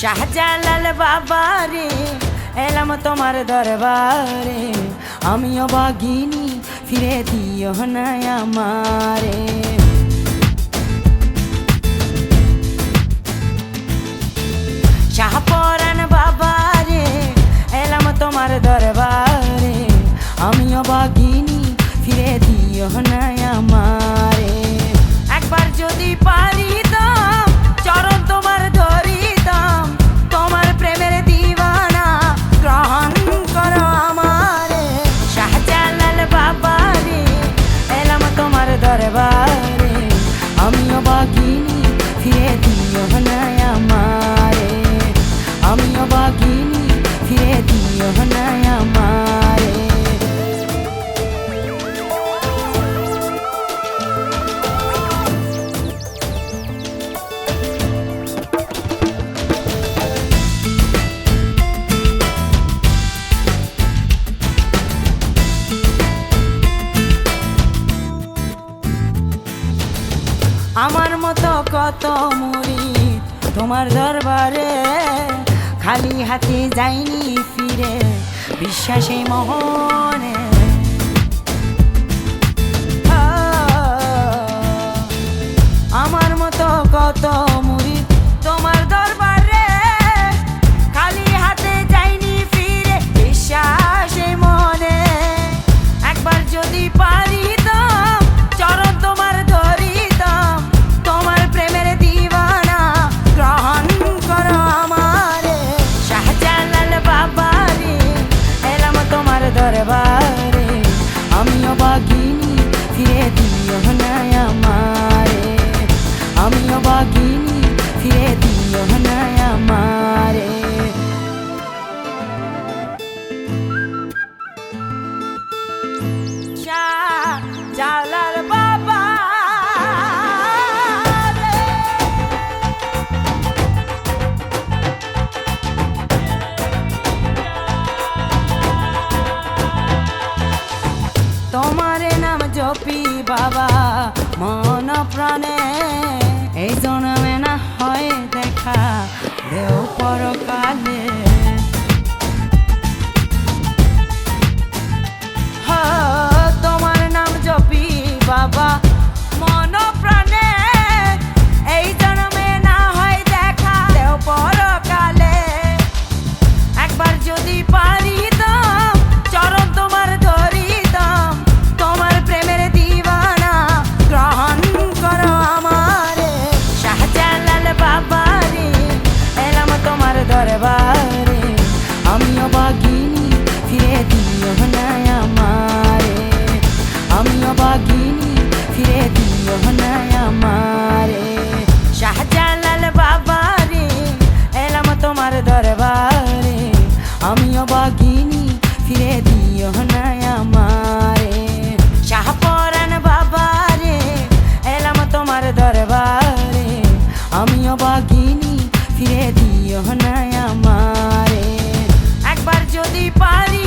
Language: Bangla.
শাহজালাল বাবা রে, এলাম তোমার দরবারে। আমিও বাগিনি, ফিরে দিও না আমারে। শাহপরান বাবা রে, এলাম তোমার দরবারে। আমিও বাগিনি, ফিরে দিও না আমারে। একবার যদি পারি আমার মতো কত মরি তোমার দরবারে? খালি হাতে যাইনি ফিরে, বিশ্বাসী মহনে। আমার মতো কত ছাড়িও না আমারে। একবার যদি পারি